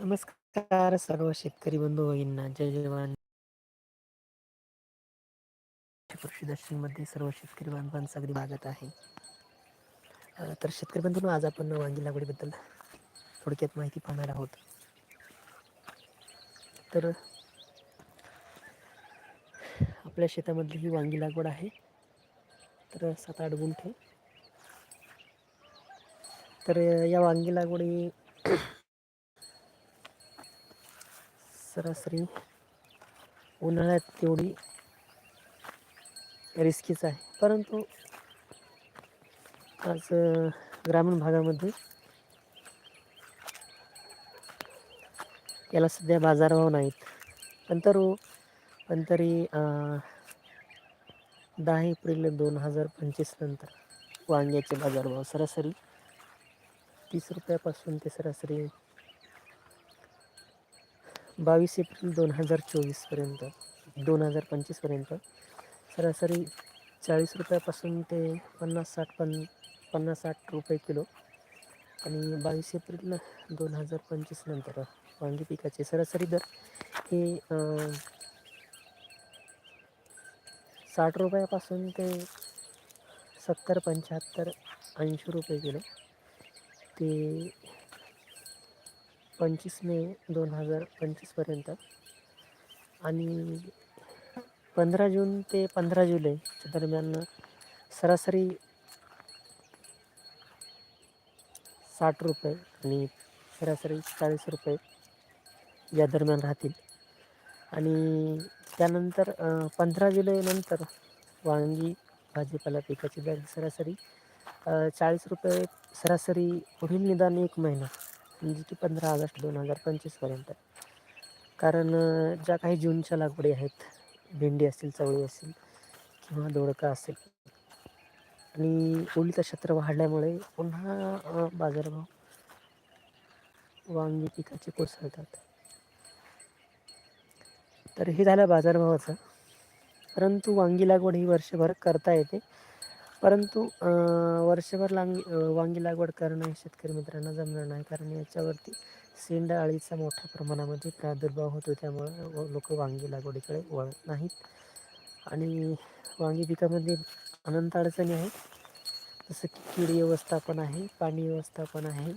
नमस्कार सर्व शेतकरी बंधू भगिनींना. जय जवान. कृषी दर्शनमध्ये सर्व शेतकरी बांधवांचं अगदी भागात आहे. तर शेतकरी बंधूंनो आज आपण वांगी लागवडीबद्दल थोडक्यात माहिती पाहणार आहोत. तर आपल्या शेतामधली ही वांगी लागवड आहे. तर सात आठ गुंठे. तर या वांगी लागवडी सरासरी उन्हाळ्यात तेवढी रिस्कीच आहे. परंतु आज ग्रामीण भागामध्ये याला सध्या बाजारभाव नाहीत. पण तर पण तरी दहा एप्रिल दोन हजार पंचवीस नंतर वांग्याचे बाजारभाव सरासरी तीस रुपयापासून ते सरासरी बावीस एप्रिल दोन हजार चोवीसपर्यंत दोन हजार पंचवीसपर्यंत सरासरी चाळीस रुपयापासून ते पन्नास साठ पन पन्नास साठ रुपये किलो. आणि बावीस एप्रिल दोन हजार पंचवीसनंतर वांगी पिकाचे सरासरी दर हे साठ रुपयापासून ते सत्तर पंच्याहत्तर ऐंशी रुपये किलो. ते पंचवीस मे दोन हजार पंचवीसपर्यंत आणि पंधरा जून ते पंधरा जुलैच्या दरम्यान सरासरी साठ रुपये आणि सरासरी चाळीस रुपये या दरम्यान राहतील. आणि त्यानंतर पंधरा जुलैनंतर वांगी भाजीपाला पिकाची दर सरासरी चाळीस रुपये सरासरी पुढील निदान एक महिना. म्हणजे की पंधरा ऑगस्ट दोन हजार पंचवीसपर्यंत कारण ज्या काही जूनच्या लागवडी आहेत भेंडी असेल चवळी असेल किंवा दोडका असेल आणि ओलीचं क्षेत्र वाढल्यामुळे पुन्हा बाजारभाव वांगी पिकाचे कोसळतात. तर हे झालं बाजारभावाचं. परंतु वांगी लागवड ही वर्षभर करता येते. परंतु वर्षभर लांगी वांगी लागवड करणं हे शेतकरी मित्रांना जमणार नाही. कारण याच्यावरती सेंड अळीचा मोठ्या प्रमाणामध्ये प्रादुर्भाव होतो. त्यामुळं लोक वांगी लागवडीकडे वळत नाहीत. आणि वांगी पिकामध्ये अनंत अडचणी आहेत. जसं की कीड व्यवस्थापन आहे पाणी व्यवस्थापन आहे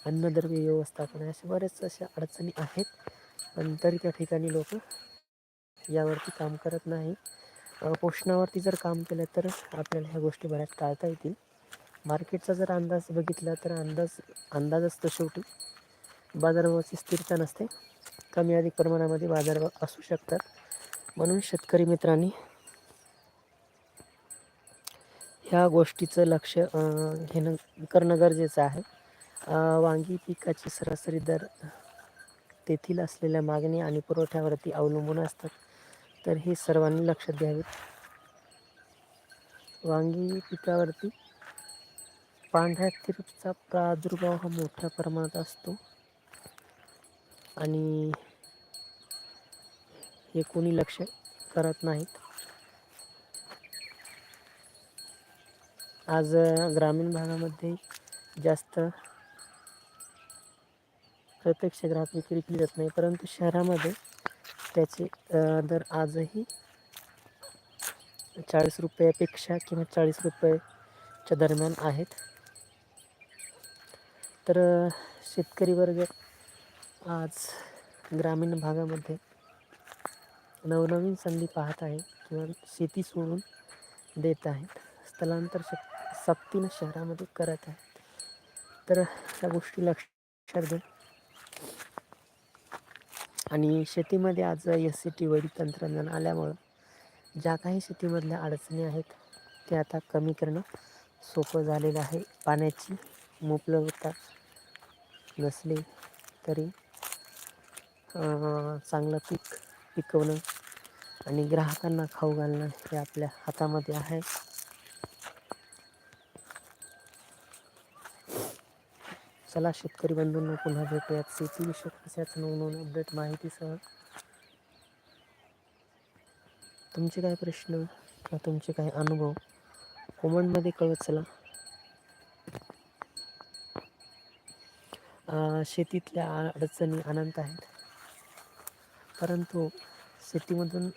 अन्नद्रव्य व्यवस्थापन आहे अशा बऱ्याच अशा अडचणी आहेत. पण तरी त्या ठिकाणी लोक यावरती काम करत नाही पोषणावरती जर काम केलं तर आपल्याला ह्या गोष्टी बऱ्याच टाळता येतील. मार्केटचा जर अंदाज बघितला तर अंदाज अंदाज असतो शेवटी. बाजारभावाची स्थिरता नसते. कमी अधिक प्रमाणामध्ये बाजारभाव असू शकतात. म्हणून शेतकरी मित्रांनी ह्या गोष्टीचं लक्ष घेणं करणं गरजेचं आहे. वांगी पिकाची सरासरी दर तेथील असलेल्या मागणी आणि पुरवठ्यावरती अवलंबून असतात. तर हे सर्वांनी लक्षात घ्यावेत वांगी पिकावरती पांढऱ्या तिरपचा प्रादुर्भाव हा मोठ्या प्रमाणात असतो. आणि हे कोणी लक्ष करत नाहीत. आज ग्रामीण भागामध्ये जास्त प्रत्यक्ष ग्राहक विक्री केली जात नाही परंतु शहरामध्ये त्याचे दर आजही चाळीस रुपयापेक्षा किंवा चाळीस रुपयाच्या दरम्यान आहेत. तर शेतकरी वर्ग आज ग्रामीण भागामध्ये नवनवीन संधी पाहत आहे किंवा शेती सोडून देत आहेत. स्थलांतर शक सक्तीनं शहरामध्ये करत आहेत. तर त्या गोष्टी लक्षात घेऊन आणि शेतीमध्ये आज एस सी टी वैदिक तंत्रज्ञान आल्यामुळं ज्या काही शेतीमधल्या अडचणी आहेत ते आता कमी करणं सोपं झालेलं आहे. पाण्याची उपलब्धता नसली तरी चांगलं पीक पिकवणं आणि ग्राहकांना खाऊ घालणं हे आपल्या हातामध्ये आहे. चला शेतकरी बंधूंनो पुन्हा भेटूयात. शेतीविषयक अशाच नवनवीन अपडेट माहितीसह. तुमचे काय प्रश्न किंवा तुमचे काही अनुभव कमेंटमध्ये कळवत चला. शेतीतल्या अडचणी अनंत आहेत. परंतु शेतीमधून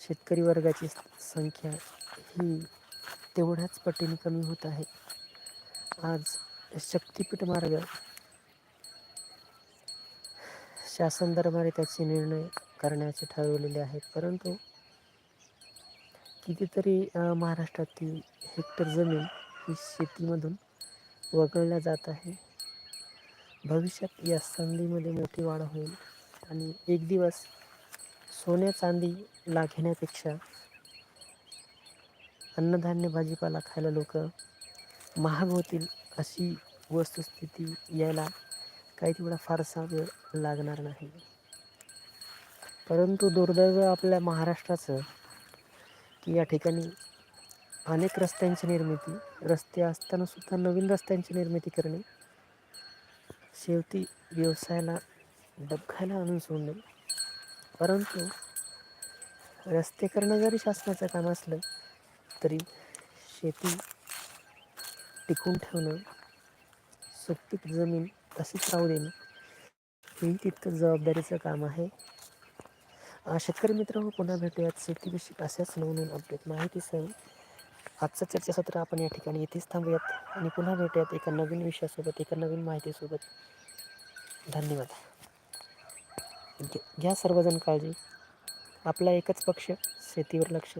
शेतकरी वर्गाची संख्या ही तेवढ्याच पटीने कमी होत आहे. आज शक्तीपीठ मार्ग. शासन दरबारी त्याचे निर्णय करण्याचे ठरवलेले आहेत. परंतु कितीतरी महाराष्ट्रातील हेक्टर जमीन ही शेतीमधून वगळल्या जात आहे. भविष्यात या संधीमध्ये मोठी वाढ होईल आणि एक दिवस सोन्या चांदीला घेण्यापेक्षा अन्नधान्य भाजीपाला खायला लोक महाग होतील अशी वस्तुस्थिती यायला काही तेवढा फारसा वेळ लागणार नाही. परंतु दुर्दैव आपल्या महाराष्ट्राचं की या ठिकाणी अनेक रस्त्यांची निर्मिती रस्ते असताना सुद्धा नवीन रस्त्यांची निर्मिती करणे शेवटी व्यवसायाला डबघायला आणून सोडणे. परंतु रस्ते करणं जरी शासनाचं काम असलं तरी शेती टिकून ठेवणं सुपीक जमीन तशीच राहू देणं हेही तितकं जबाबदारीचं काम आहे. शेतकरी मित्र हो पुन्हा भेटूयात. शेतीविषयी अशाच नवनवीन अपडेट माहितीसह आजचं चर्चासत्र आपण या ठिकाणी इथेच थांबूयात आणि पुन्हा भेटूयात एका नवीन विषयासोबत एका नवीन माहितीसोबत. धन्यवाद. घ्या सर्वजण काळजी. आपला एकच पक्ष शेतीवर लक्ष.